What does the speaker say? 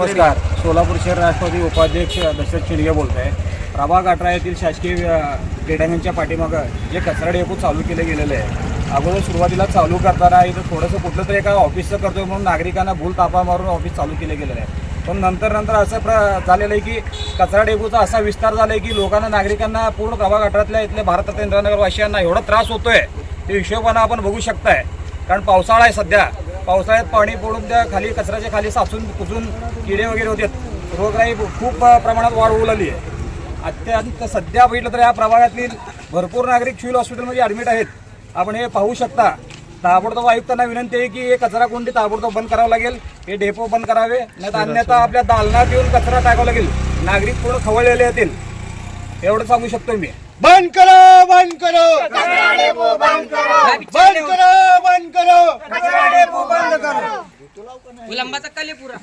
नमस्कार. सोलापूर शहर राष्ट्रवादी उपाध्यक्ष दशरथ शिंदे बोलत आहे प्रभाग अठरा येथील शासकीय क्रीडांगणच्या पाठीमागं जे कचरा डेपो चालू केले गेलेले आहे. अगोदर सुरुवातीला चालू करताना इथं थोडंसं कुठलं तरी एका ऑफिसचं करतो म्हणून नागरिकांना भूल तापा मारून ऑफिस चालू केले गेलेलं आहे. पण नंतर नंतर असं प्र झालेलं आहे की कचरा डेपोचा असा विस्तार झाला आहे की लोकांना नागरिकांना पूर्ण प्रभाग अठरातल्या इथल्या भारतात इंद्रानगर वासियांना एवढा त्रास होतोय. ते हिशोबानं आपण बघू शकताय. कारण पावसाळा आहे सध्या. पावसाळ्यात पाणी पडून त्या खाली कचऱ्याच्या खाली साचून कुजून किडे वगैरे होतात रोगराई खूप प्रमाणात वाढ होऊ लागली आहे. अत्यंत सध्या बघितलं तर या प्रभागातील भरपूर नागरिक सिव्हिल हॉस्पिटलमध्ये ॲडमिट आहेत. आपण हे पाहू शकता. ताबडतोब आयुक्तांना विनंती आहे की हे कचरा कोंडी ताबडतोब बंद करावं लागेल? हे डेपो बंद करावे. नाही तर अन्यथा आपल्या दालनात येऊन कचरा टाकावा लागेल. नागरिक पूर्ण खवळलेले येतील. एवढं सांगू शकतो मी. बंद करो बंद करो. बंद करो. बंद करो विलंबाचा काले पुरा